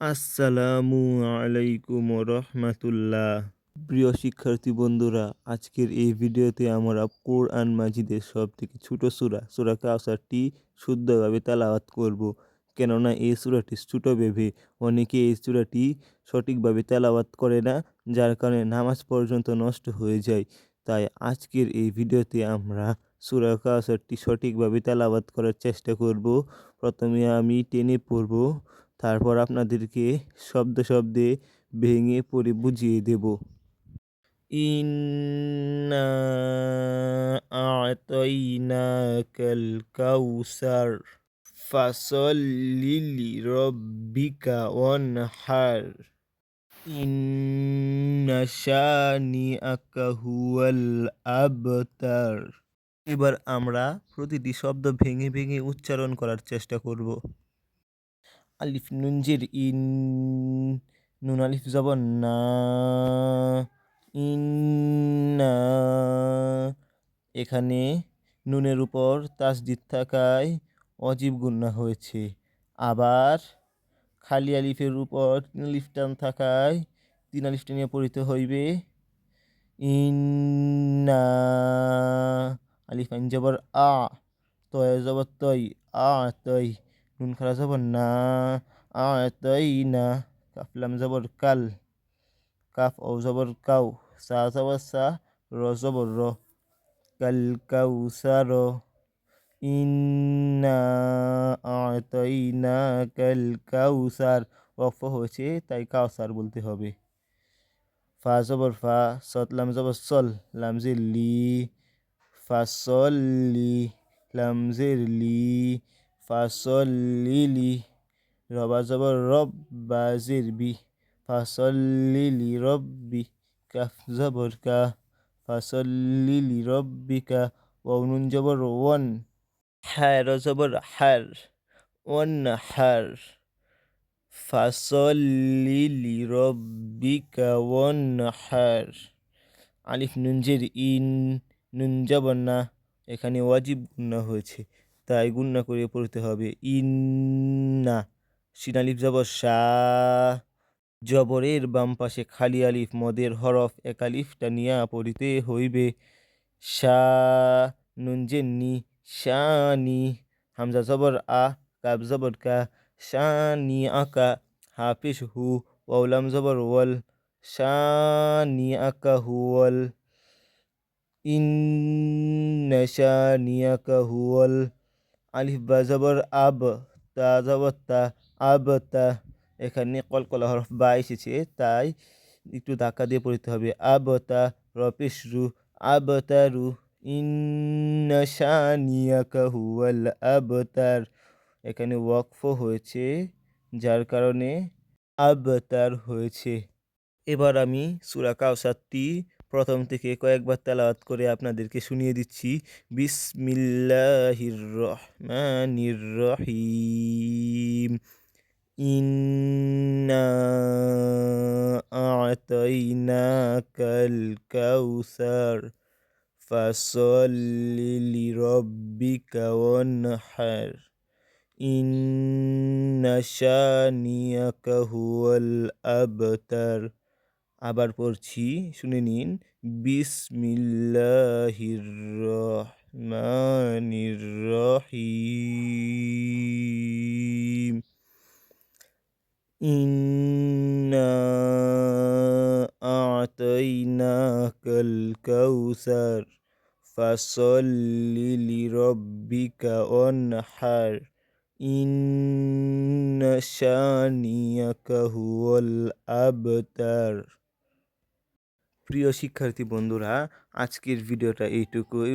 আসসালামু আলাইকুম রহমাতুল্লাহ। প্রিয় শিক্ষার্থী বন্ধুরা, আজকের এই ভিডিওতে আমরা কোরআন মাজিদের সব থেকে ছোটো সুরা সুরা কাউসারটি শুদ্ধভাবে তালাওয়াত করব। কেননা এই সুরাটি ছোটো ভেবে অনেকে এই সুরাটি সঠিকভাবে তেলাওয়াত করে না, যার কারণে নামাজ পর্যন্ত নষ্ট হয়ে যায়। তাই আজকের এই ভিডিওতে আমরা সুরা কাউসারটি সঠিকভাবে তেলাওয়াত করার চেষ্টা করব। প্রথমে আমি টেনে পড়ব। তারপর আপনাদেরকে শব্দ শব্দে ভেঙে পড়ে বুঝিয়ে দেব। ইন্না আতাইনাকাল কাউসার ফাসল্লি লিরাব্বিকা ওয়ানহার। ইন্না শানিআকা আবতার। এবার আমরা প্রতিটি শব্দ ভেঙে ভেঙে উচ্চারণ করার চেষ্টা করব। আলিফ নুনজির ইন নুন আলিফ জবর না ইন্না এখানে নুনের উপর তাসদিদ থাকায় অজীব গুন্না হয়েছে। আবার খালি আলিফের উপর তিন আলিফ টান থাকায় তিন আলিফ টেনে পড়িতে হইবে। ইন্না। আলিফ আইন জবর আ, তয় জবর তৈ আ তৈ নুন খারা জবর না আতাইনা কাফলাম জবর কাল কাফ ও জবর কাউ সা জবর সা র জবর র কাল কাউসার ইন্না আতাইনা কাল কাউসার ওয়াকফ হয়েছে তাই কাউসার বলতে হবে ফা জবর ফা সতলাম জবর সল লামজের লি ফা সল ফাসল্লি লামজের লি ফাসল্লিলি রবা জবর রব বাজির বি ফাসল্লিলি রব্বি কাফ জবর কা ফাসল্লিলি রব্বিকা ওয়ানুন জবর ওয়ান হ্যার জবর হার ওয়ান হার ফাসল্লিলি রব্বিকা ওয়ান হার আলিফ নুনজের ইন নুন জবর না, এখানে ওয়াজিব গুন্না হয়েছে। তাই গুন্না করে পড়তে হবে। ইন্না সিন আলিফ জবর শাহ। জবরের বাম পাশে খালি আলিফ, মদের হরফ এক আলিফটা নিয়া পড়িতে হইবে। শাহ, নুন জেন্নি, শানি, হামজা জবর আ কাব জবর কা, শানি আকা হাফিস হু ওয়ালাম জবর ওয়াল, শানি আকা হুয়াল ইন্না শানি আকা হুয়াল আলিফ বা জবর আব তা, জবর তা, আব তা, এখানে কলকলা হরফ বা এসেছে, তাই একটু ধাক্কা দিয়ে পড়তে হবে। আব তা, রপেশ রু, আব ইন্না শানিয়াকা হুয়াল আবতার। এখানে ওয়াকফ হয়েছে, যার কারণে আবতার হয়েছে। এবার আমি সুরা কাউসারটি প্রথম থেকে কয়েকবার তেলাওয়াত করে আপনাদেরকে শুনিয়ে দিচ্ছি। বিসমিল্লাহির রহমানির রহিম। ইন্না আতাইনাকাল কাউসার। ফাসল্লি লিরাব্বিকা ওয়ানহার। শানিয়াকা হুয়াল আবতার। আবার পড়ছি, শুনে নিন। বিসমিল্লাহির রহমানির রহিম। ইন্না আতাইনাকাল কাউসার, ফাসল্লি লিরাব্বিকা ওয়ানহার। ইন্না শানিয়াকা হুয়াল আবতার। প্রিয় শিক্ষার্থী বন্ধুরা আজকের ভিডিওটা এইটুকুই।